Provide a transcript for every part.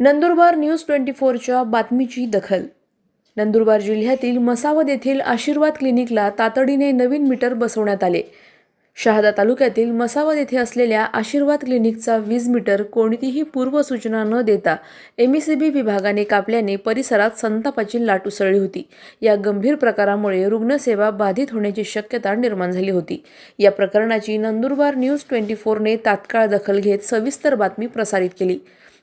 Nandurbar news twenty फोरच्या बातमीची दखल. नंदुरबार जिल्ह्यातील मसावद येथील आशीर्वाद क्लिनिकला तातडीने नवीन मीटर बसवण्यात आले. शहादा तालुक्यातील मसावद येथे असलेल्या आशीर्वाद क्लिनिकचा वीज मीटर कोणतीही पूर्वसूचना न देता एमईसीबी विभागाने कापल्याने परिसरात संतापाची लाट उसळली होती. या गंभीर प्रकारामुळे रुग्णसेवा बाधित होण्याची शक्यता निर्माण झाली होती. या प्रकरणाची नंदुरबार न्यूज ट्वेंटी फोरने तात्काळ दखल घेत सविस्तर बातमी प्रसारित केली.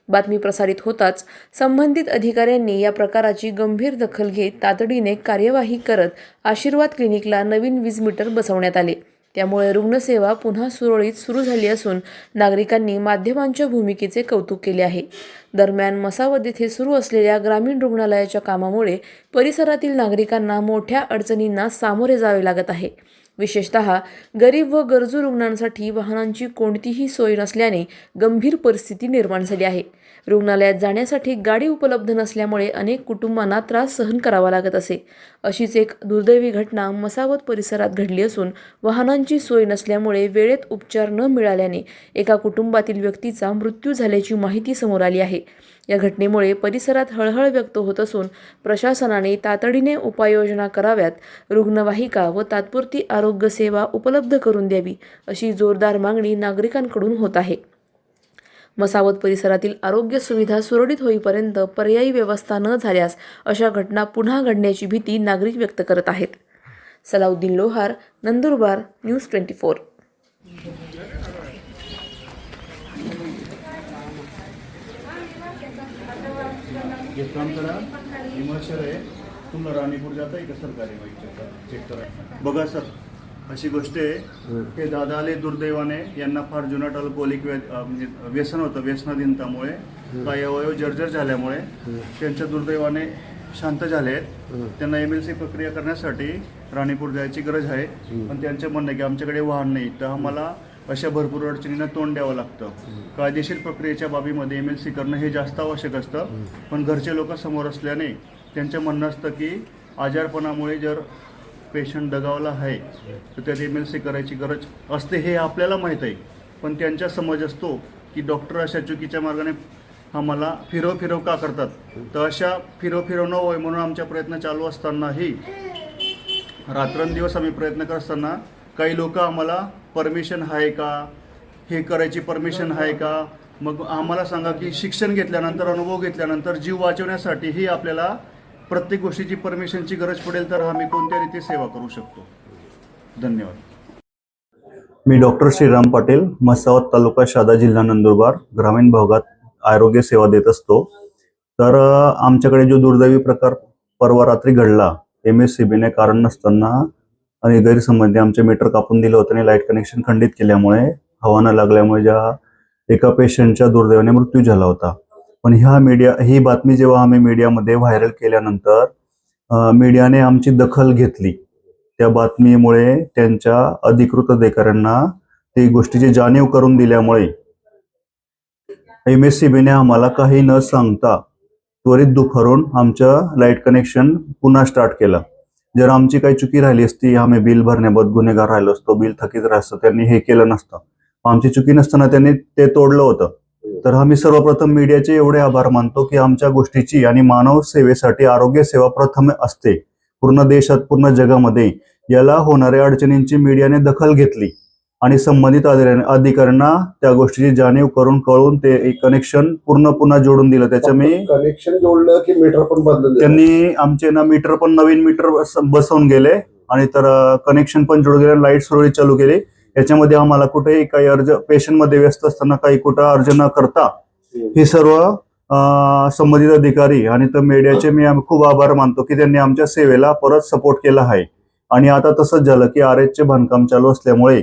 बातमी प्रसारित होताच संबंधित अधिकाऱ्यांनी या प्रकाराची गंभीर दखल घेत तातडीने कार्यवाही करत आशीर्वाद क्लिनिकला नवीन वीज मीटर बसवण्यात आले. त्यामुळे रुग्णसेवा पुन्हा सुरळीत सुरू झाली असून नागरिकांनी माध्यमांच्या भूमिकेचे कौतुक केले आहे. दरम्यान मसावद येथे सुरू असलेल्या ग्रामीण रुग्णालयाच्या कामामुळे परिसरातील नागरिकांना मोठ्या अडचणींना सामोरे जावे लागत आहे. विशेषतः गरीब व गरजू रुग्णांसाठी वाहनांची कोणतीही सोय नसल्याने गंभीर परिस्थिती निर्माण झाली आहे. रुग्णालयात जाण्यासाठी गाडी उपलब्ध नसल्यामुळे अनेक कुटुंबांना त्रास सहन करावा लागत असे. अशीच एक दुर्दैवी घटना मसावत परिसरात घडली असून वाहनांची सोय नसल्यामुळे वेळेत उपचार न मिळाल्याने एका कुटुंबातील व्यक्तीचा मृत्यू झाल्याची माहिती समोर आली आहे. या घटनेमुळे परिसरात हळहळ व्यक्त होत असून प्रशासनाने तातडीने उपाययोजना कराव्यात रुग्णवाहिका व तात्पुरती आरोग्य सेवा उपलब्ध करून द्यावी अशी जोरदार मागणी नागरिकांकडून होत आहे. मसावत परिसरातील आरोग्य सुविधा सुरळीत होईपर्यंत पर्यायी व्यवस्था न झाल्यास अशा घटना पुन्हा घडण्याची भीती नागरिक व्यक्त करत आहेत. Salauddin Lohar Nandurbar news twenty four. एक काम करा विमर्शर आहे तुम्हाला राणीपूर जाता आहे का सरकारी बाईक चेक करा बघा सर अशी गोष्ट आहे हे दादा आले दुर्दैवाने यांना फार जुनाट अल्कोहोलिक व्य- म्हणजे व्यसन होतं व्यसनाधीनतामुळे काही अवयव जर्जर झाल्यामुळे त्यांच्या दुर्दैवाने शांत झाले आहेत. त्यांना एम एल सी प्रक्रिया करण्यासाठी राणीपूर जायची गरज आहे. पण त्यांचं म्हणणं आहे की आमच्याकडे वाहन नाही. तर आम्हाला अशा भरपूर अडचणींना तोंड द्यावं लागतं. कायदेशीर प्रक्रियेच्या बाबीमध्ये एम एल सी करणं हे जास्त आवश्यक असतं. पण घरचे लोक समोर असल्याने त्यांचं म्हणणं असतं की आजारपणामुळे जर पेशंट दगावला आहे तर त्यात एम एल सी करायची गरज असते हे आपल्याला माहीत आहे. पण त्यांचा समज असतो की डॉक्टर अशा चुकीच्या मार्गाने आम्हाला फिरव फिरव का करतात? तर अशा फिरव फिरव न होय म्हणून आमच्या प्रयत्न चालू असतानाही रात्रंदिवस आम्ही प्रयत्न करत असताना काही लोक आम्हाला परमिशन आहे का? हे करायची परमिशन आहे का? मग आम्हाला सांगा की शिक्षण घेतल्यानंतर अनुभव घेतल्यानंतर जीव वाचवण्यासाठी ही आपल्याला प्रत्येक गोष्टीची परमिशनची गरज पडेल तर आम्ही कोणत्या रीती सेवा करू शकतो? धन्यवाद. मी डॉक्टर श्रीराम पाटील मसावत तालुका शादा जिल्हा नंदुरबार ग्रामीण भागात आरोग्य सेवा देत असतो. तर आमच्याकडे जो दुर्दैवी प्रकार परवा रात्री घडला एम एस सी बीने कारण नसताना आणि गैरसंबंधी आमचे मीटर कापून दिलं होतं आणि लाइट कनेक्शन खंडित केल्यामुळे हवाना लागल्यामुळे ज्या एका पेशंटच्या दुर्दैवाने मृत्यू झाला होता. पण ह्या मीडिया ही बातमी जेव्हा आम्ही मीडियामध्ये व्हायरल केल्यानंतर मीडियाने आमची दखल घेतली. त्या बातमीमुळे त्यांच्या अधिकृत अधिकाऱ्यांना ती गोष्टीची जाणीव करून दिल्यामुळे एम एस सी बीने आम्हाला काही न सांगता त्वरित दुपारून आमचं लाइट कनेक्शन पुन्हा स्टार्ट केलं. जर आमची काही चुकी राहिली असती आम्ही बिल भरण्याबाबत गुन्हेगार राहिलो असतो बिल थकीत राहिलं असतं त्यांनी हे केलं नसतं. आमची चुकी नसताना त्यांनी ते तोडलं होतं. तर आम्ही सर्वप्रथम मीडियाचे एवढे आभार मानतो की आमच्या गोष्टीची आणि मानव सेवेसाठी आरोग्य सेवा प्रथम असते. पूर्ण देशात पूर्ण जगामध्ये याला होणाऱ्या अडचणींची मीडियाने दखल घेतली. आणि संबंधित अधिकाऱ्या- अधिकाऱ्यांना त्या गोष्टीची जाणीव करून कळून ते कनेक्शन पूर्ण पुन्हा जोडून दिलं. त्याच्या मी कनेक्शन जोडलं की मीटर पण बदललं त्यांनी आमचे ना मीटर पण नवीन मीटर बस- बसवून गेले. आणि तर कनेक्शन पण जोडून गेले लाइट सुरळीत चालू केली. याच्यामध्ये आम्हाला कुठेही काही अर्ज पेशंटमध्ये व्यस्त असताना काही कुठं अर्ज न करता हे सर्व संबंधित अधिकारी आणि तर मीडियाचे मी खूप आभार मानतो की त्यांनी आमच्या सेवेला परत सपोर्ट केला आहे. आणि आता तसंच झालं की आर चे बांधकाम चालू असल्यामुळे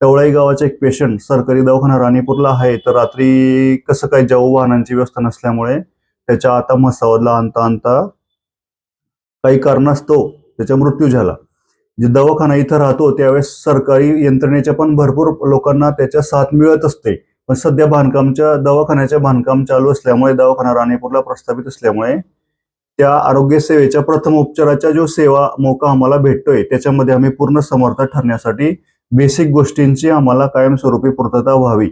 टवळाई गावाचा एक पेशंट सरकारी दवाखाना राणीपूरला आहे. तर रात्री कसं काय जाऊ वाहनांची व्यवस्था नसल्यामुळे त्याच्या आता मसावदला आणता आणता काही कारणास्तव त्याचा मृत्यू झाला. जे दवाखाना इथं राहतो त्यावेळेस सरकारी यंत्रणेच्या पण भरपूर लोकांना त्याच्या साथ मिळत असते. पण सध्या बांधकामच्या दवाखान्याच्या बांधकाम चालू असल्यामुळे दवाखाना राणीपूरला प्रस्थापित असल्यामुळे त्या आरोग्य सेवेच्या प्रथम उपचाराच्या जो सेवा मोका आम्हाला भेटतोय त्याच्यामध्ये आम्ही पूर्ण समर्थ ठरण्यासाठी बेसिक गोष्टींची आम्हाला कायमस्वरूपी पूर्तता व्हावी.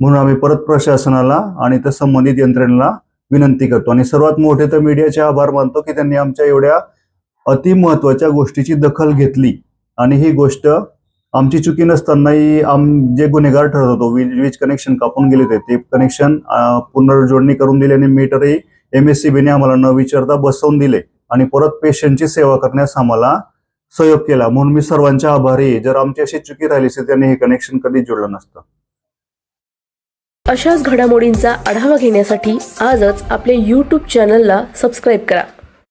म्हणून आम्ही परत प्रशासनाला आणि त्या संबंधित यंत्रणेला विनंती करतो. आणि सर्वात मोठे तर मीडियाचे आभार मानतो की त्यांनी आमच्या एवढ्या अति महत्त्वाच्या गोष्टीची दखल घेतली. आणि ही गोष्ट आमची चुकी नसतानाही आम जे गुन्हेगार ठरत होतो वीज वीज कनेक्शन कापून गेले होते ते कनेक्शन पुनर्जोडणी करून दिली आणि मीटरही एम एस सी बीने आम्हाला न विचारता बसवून दिले. आणि परत पेशंटची सेवा करण्यास आम्हाला सहयोग केला. म्हणून मी सर्वांच्या आभारी आहे. जर आमची अशी चुकी राहिली असेल त्यांनी हे कनेक्शन कधीच जोडलं नसतं. अशाच घडामोडींचा आढावा घेण्यासाठी आजच आपल्या यूट्यूब चॅनलला सबस्क्राईब करा.